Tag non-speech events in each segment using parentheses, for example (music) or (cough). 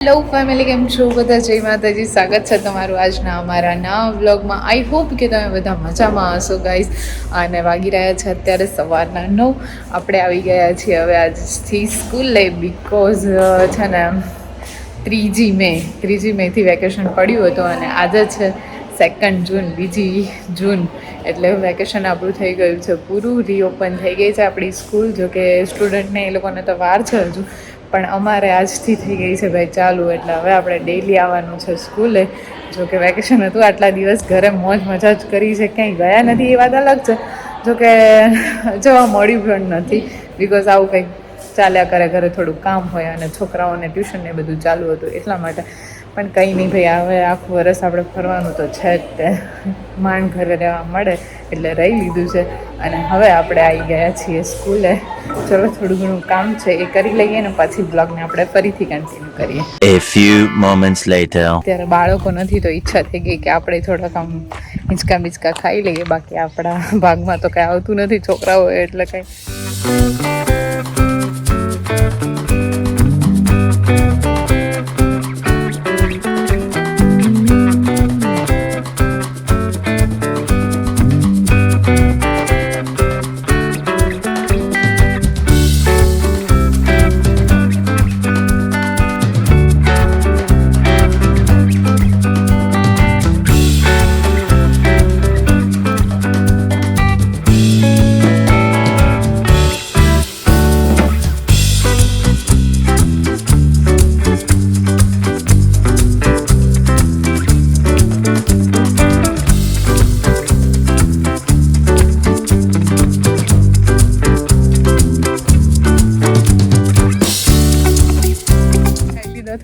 Hello family કેમ છો? બધા જય માતાજી. સ્વાગત છે તમારું આજના અમારા નવા વ્લોગમાં. આઈ હોપ કે તમે બધા મજામાં હશો ગાઈઝ અને વાગી રહ્યા છે અત્યારે સવારના નવ. આપણે આવી ગયા છીએ હવે આજથી સ્કૂલે બિકોઝ છે ને, ત્રીજી મે. ત્રીજી મેથી વેકેશન પડ્યું હતું અને આજે છે સેકન્ડ જૂન બીજી જૂન એટલે વેકેશન આપણું થઈ ગયું છે. પૂરું રીઓપન થઈ ગઈ છે આપણી સ્કૂલ જો કે સ્ટુડન્ટને એ લોકોને તો વાર છે હજુ. પણ અમારે આજથી થઈ ગઈ છે ભાઈ ચાલુ, એટલે હવે આપણે ડેઈલી આવવાનું છે સ્કૂલે. જો કે વેકેશન હતું, આટલા દિવસ ઘરે મોજ મજા જ કરી છે, ક્યાંય ગયા નથી એ વાત અલગ છે. જો કે જવા મળ્યું પણ નથી બિકોઝ આવું કંઈક ચાલ્યા કરે, ઘરે થોડું કામ હોય અને છોકરાઓને ટ્યુશન ને બધું ચાલુ હતું, એટલા માટે પણ કંઈ નહીં ભાઈ હવે આખું વરસ આપણે ફરવાનું તો છે જ તે. માંડ ઘરે રહેવા મળે એટલે રહી લીધું છે. અને હવે આપણે આવી ગયા છીએ સ્કૂલે. ચલો થોડું ઘણું કામ છે એ કરી લઈએ ને પછી બ્લોગને આપણે ફરીથી કન્ટિન્યુ કરીએ. A few moments later. ત્યારે બાળકો નથી તો ઈચ્છા થઈ ગઈ કે આપણે થોડાક આમ હિંચકા મિચકા ખાઈ લઈએ. બાકી આપણા ભાગમાં તો કાંઈ આવતું નથી છોકરાઓ એટલે કંઈ.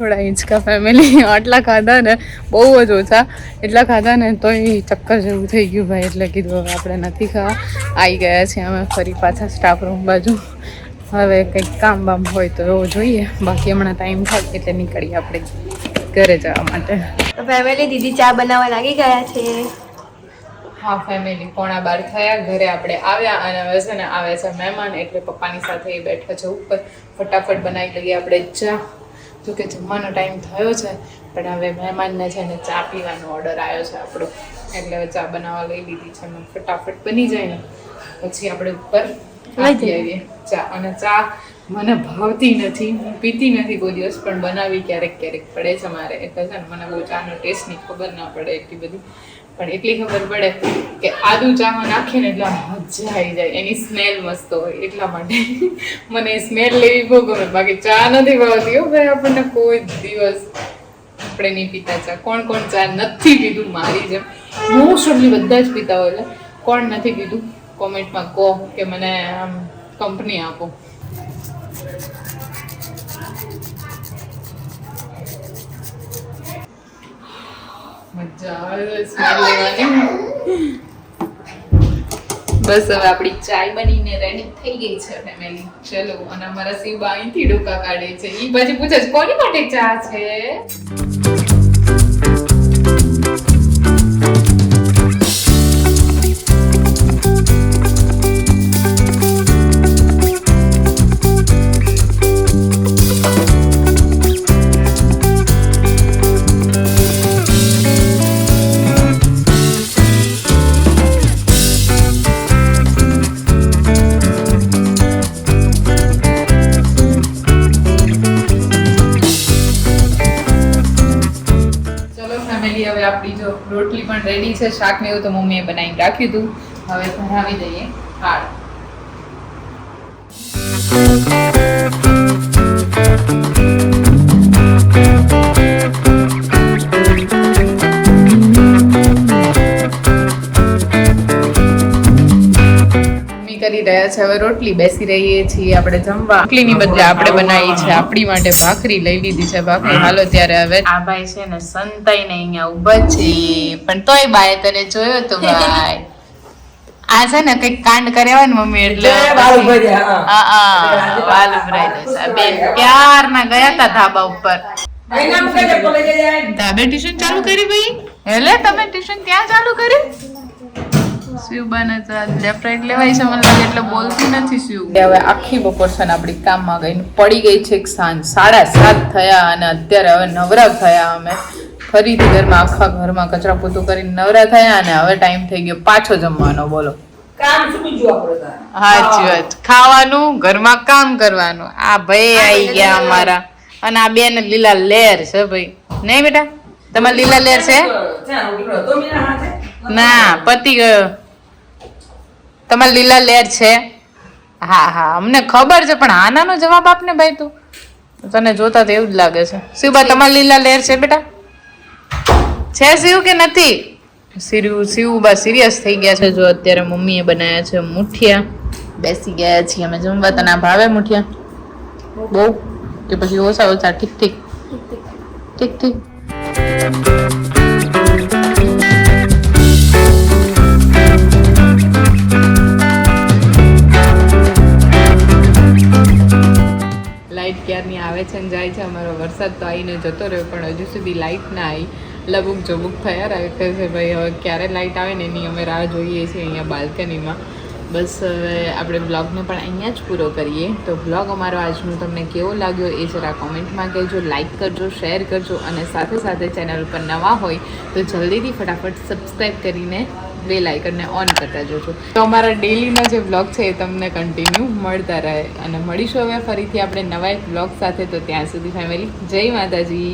થોડા હિંચકા ફેમિલી (laughs) આટલા ખાધા ને બહુ જ ઓછા. એટલા ખાધા ને તોય ચક્કર જેવું થઈ ગયું ભાઈ એટલે કીધું હવે આપણે નથી ખાવા. આવી ગયા છીએ અમે ફરી પાછા સ્ટાફ રૂમ બાજુ. હવે કંઈક કામ બામ હોય તો એવું જોઈએ. બાકી હમણાં ટાઈમ થાય એટલે નીકળીએ આપણે ઘરે જવા માટે. તો ફેમિલી દીદી ચા બનાવવા લાગી ગયા છે? હા ફેમિલી પોણા બાર થયા. ઘરે આપણે આવ્યા અને હવે છે ને આવે છે મહેમાન એટલે પપ્પાની સાથે એ બેઠા છે ઉપર. ફટાફટ બનાવી લઈએ આપણે ચા. જો કે જમવાનો ટાઈમ થયો છે પણ હવે મહેમાનને છે ને ચા પીવાનો ઓર્ડર આવ્યો છે આપણો. એટલે હવે ચા બનાવવા લઈ લીધી છે એમાં ફટાફટ બની જાય ને. પછી આપણે ઉપર આવી આવીએ. ચા અને ચા મને ભાવતી નથી હું પીતી નથી કોઈ દિવસ પણ બનાવી ક્યારેક ક્યારેક પડે છે મારે. એટલે છે ને મને બહુ ચાનો ટેસ્ટની ખબર ના પડે એટલી બધી. પણ એટલી ખબર પડે કે આદુ ચામાં નાખીએ ને એટલે મજા આવી જાય. એની સ્મેલ મસ્ત હોય એટલા માટે. મને સ્મેલ લેવી બહુ ગમે. બાકી ચા નથી ભાવતી હો ભાઈ આપણને કોઈ દિવસ. આપણે નહીં પીતા ચા. કોણ કોણ ચા નથી પીધું? મારી જેમ. મોસ્ટલી બધા જ પીતા હોય. એટલે કોણ નથી પીધું? કોમેન્ટમાં કહો કે મને આમ કંપની આપો. બસ હવે આપણી ચાય બનીને રેડી થઈ ગઈ છે ફેમિલી ચલો, અને અમારા શિવબા અહીંથી ડોકા કાઢે છે. એ પછી પૂછે છે, કોની માટે ચા છે? પણ રેડી છે શાક ને એવું તો મમ્મીએ બનાવીને રાખ્યું હતું. હવે ભરાવી દઈએ. થાળ રહ્યા છે હવે રોટલી બેસી રહીએ છીએ આપણે જમવા. રોટલીની બદલે આપણે બનાવી છે આપણી માટે ભાખરી લઈ લીધી છે. ભાખરી હાલો ત્યારે હવે. આ ભાઈ છે ને સંતાઈ ને અહીંયા ઊભા છે. પણ તોય બાય તને જોયો તો ભાઈ આ છે ને કંઈક કાંડ કર્યા હોય ને મમ્મી એટલે વાલ ઉભરાઈ જશે બેન ક્યારના ગયા તા ધાબા ઉપર? ધાબે ટ્યુશન ચાલુ કરી ભાઈ? હેલે તમે ટ્યુશન ત્યાં ચાલુ કરી? શિવબાને તો લેફ્ટ રાઈટ લેવાય છે મને લાગે એટલે બોલતી નથી શિવ હવે આખી બપોર છે ને આપણી કામમાં ગઈ પડી ગઈ છે એક સાંજ. સાડા સાત થયા અને અત્યારે હવે નવરા થયા અમે. ફરીથી ઘરમાં આખા ઘરમાં કચરા પોતું કરીને નવરા થયા અને હવે ટાઈમ થઈ ગયો પાછો જમવાનો બોલો. કામ શું બીજું આપણે તાર? સાચી વાત. ખાવાનું ઘરમાં કામ કરવાનું. આ ભાઈ આવી ગયા અમારા. અને આ બેન લીલા લેર છે ભાઈ. નહીં બેટા? તમારે લીલા લેર છે? ના પતી ગયો. તમારે લીલા લેર છે. હા હા અમને ખબર છે પણ આનાનો જવાબ આપને ભાઈ તું. તને જોતા તો એવું જ લાગે છે. શિવબા તમારે લીલા લેર છે બેટા? છે શિવ કે નથી? શિવ શિવબા સિરિયસ થઈ ગયા છે જો અત્યારે મમ્મીએ બનાવ્યા છે મુઠિયા. બેસી ગયા છીએ અમે જમવા તને ભાવે મુઠિયા? બહુ? કે પછી ઓછા ઓછા ઠીક ઠીક. ઠીક ઠીક. આવે છે ને જાય છે. અમારો વરસાદ તો આવીને જતો રહ્યો, પણ હજુ સુધી લાઇટ ના આવી લબુક જબુક થયા રાખે છે ભાઈ, હવે ક્યારે લાઇટ આવે ને એની અમે રાહ જોઈએ છીએ અહીંયા બાલ્કનીમાં. બસ હવે આપણે બ્લોગને પણ અહીંયા જ પૂરો કરીએ. તો બ્લોગ અમારો આજનો તમને કેવો લાગ્યો એ જરા કોમેન્ટમાં કહેજો લાઇક કરજો શેર કરજો અને સાથે સાથે ચેનલ ઉપર નવા હોય તો જલ્દીથી ફટાફટ સબસ્ક્રાઈબ કરીને બેલ આઇકનને ઓન કરતા જજો તો અમારા ડેલીના જે બ્લોગ છે એ તમને કન્ટિન્યુ મળતા રહે. અને મળીશું હવે ફરીથી આપણે નવા એક બ્લોગ સાથે. તો ત્યાં સુધી ફેમિલી જય માતાજી.